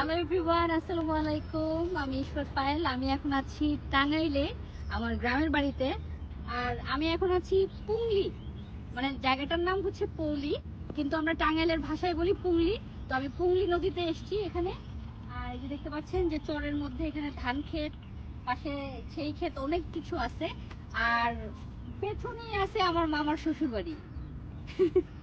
Hello everyone আসসালামু আলাইকুম। আমি ঈশ্বর পায়েল। আমি এখন আছি টাঙ্গাইলে, আমার গ্রামের বাড়িতে। আর আমি এখন আছি পুংলি। মানে জায়গাটার নাম হচ্ছে পৌলি, কিন্তু আমরা টাঙ্গাইলের ভাষায় বলি পুংলি। তো আমি পুংলি নদীতে এসেছি এখানে। আর এই যে দেখতে পাচ্ছেন যে চরের মধ্যে এখানে ধান ক্ষেত, পাশে সেই ক্ষেত অনেক কিছু আছে। আর পেছনেই আছে আমার মামার শ্বশুর বাড়ি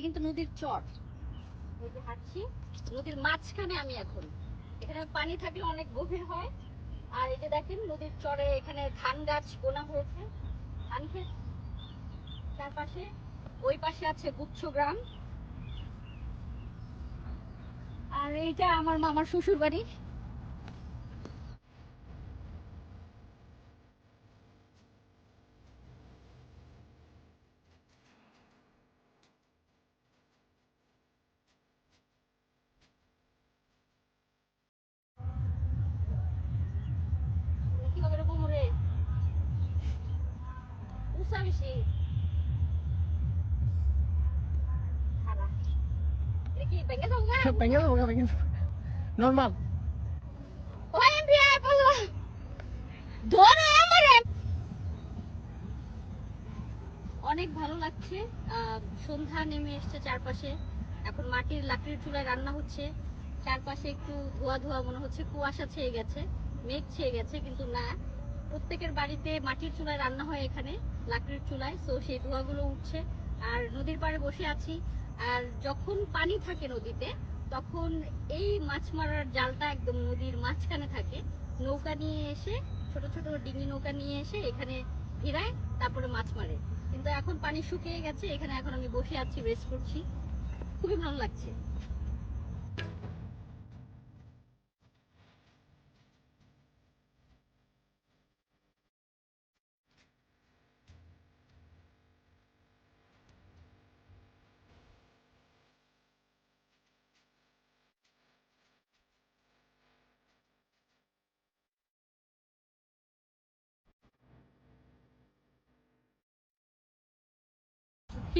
এটা কিন্তু নদীর যে হাঁটছি নদীর মাঝখানে আমি এখন। এখানে পানি থাকলে অনেক গভীর হয়। আর এই যে দেখেন, নদীর চরে এখানে ধান গাছ বোনা হয়েছে। ধান ক্ষেত চারপাশে, ওই পাশে আছে গুচ্ছ গ্রাম। আর এইটা আমার মামার শ্বশুর বাড়ি এমপিআই পাগলা। ধরো আমারে। অনেক ভালো লাগছে। আহ, সন্ধ্যা নেমে এসছে চারপাশে। এখন মাটির লাকড়ির চুলায় রান্না হচ্ছে। চারপাশে একটু ধোয়া ধোয়া মনে হচ্ছে কুয়াশা ছেয়ে গেছে। মেঘ ছেয়ে গেছে কিন্তু না। প্রত্যেকের বাড়িতে মাটির চুলায় রান্না হয় এখানে, লাকড়ির চুলায়। তো সেই ধোঁয়াগুলো উঠছে। আর নদীর পাড়ে বসে আছি। আর যখন পানি থাকে নদীতে, তখন এই মাছ মারার জালটা একদম নদীর মাঝখানে থাকে। নৌকা নিয়ে এসে, ছোট ছোট ডিঙি নৌকা নিয়ে এসে এখানে ভিড়ায় তারপরে মাছ মারে। কিন্তু এখন পানি শুকিয়ে গেছে। এখানে এখন আমি বসে আছি রেস্ট করছি। খুবই ভালো লাগছে।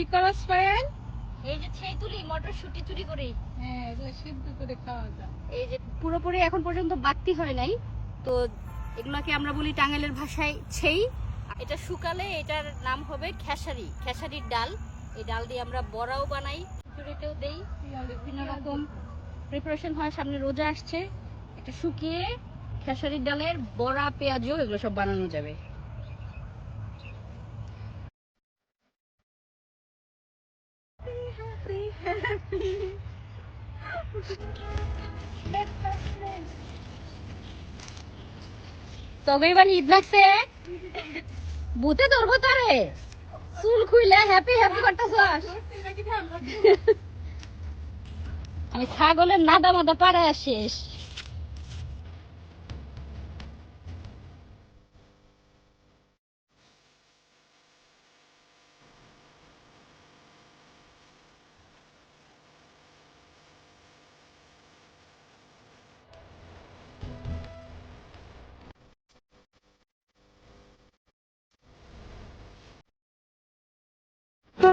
কি করস পায়েল এই যে ছেই তুলি মটরশুটি চুরি করি। হ্যাঁ এগুলো সিদ্ধ করে খাওয়া যায় এই যে পুরোপুরি এখন পর্যন্ত বাড়তি হয় নাই। তো এগুলাকে আমরা বলি টাঙ্গাইলের ভাষায় ছেই। এটা শুকালে এটার নাম হবে খেসারি খেসারির ডাল। এই ডাল দিয়ে আমরা বড়াও বানাই খিচুড়িতেও দেই। বিভিন্ন রকম প্রিপারেশন হয় সামনে রোজা আসছে। এটা শুকিয়ে খেসারির ডালের বড়া পেঁয়াজও এগুলো সব বানানো যাবে। তবে এবার ঈদ লাগছে। বুতে ধরবো তারে চুল খুইলে হ্যাপি হ্যাপি করতেছস আমি ছাগলের নাদা মাদা পাড়ায় শেষ